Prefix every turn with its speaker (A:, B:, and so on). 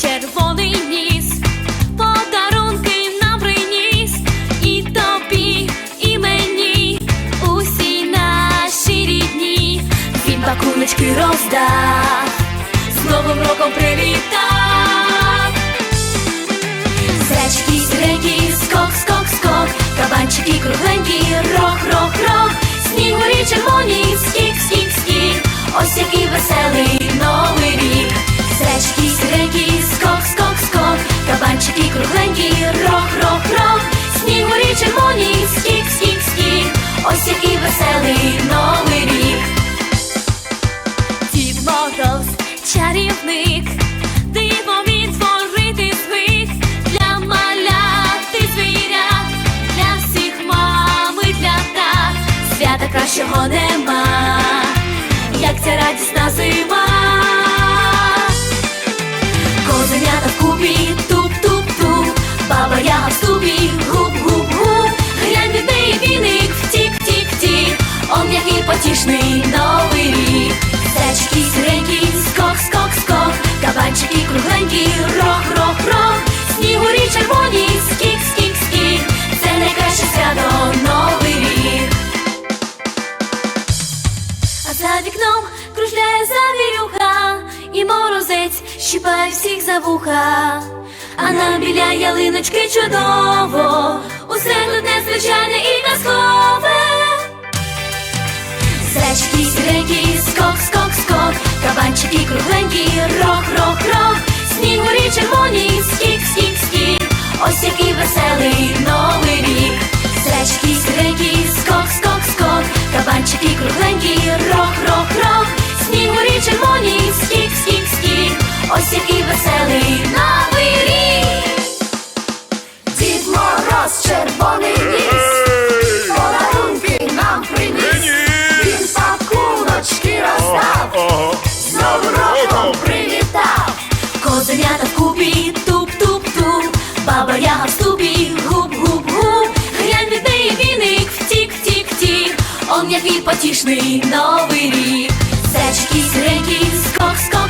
A: червоний ніс, подарунки нам приніс і тобі, і усі наші рідні, він пакуночки роздав, з новим роком привітав. Зречки, зреки, скок, скок, скок, кабанчики кругленькі, рок, рок, рок, снігурі червоні, скік, скік, скік, ось який снігурі червоні, скік, скік, скік, ось який веселий новий рік. Дід Мороз, чарівник, диво він створити звик. Для малят і звірят, для всіх мами, для тат, свята кращого нема, он потішний новий рік. Зечки, сиренькі, скок, скок, скок, кабанчики кругленькі, рох, рох, рох, снігурі червоні, скік, скік, скік, це найкраще свято новий рік. А за вікном кружляє завірюха, і морозець щипає всіх за вуха. А нам біля ялиночки чудово, усе який який потішний новий рік. Сечки, сиренькі, скок, скок,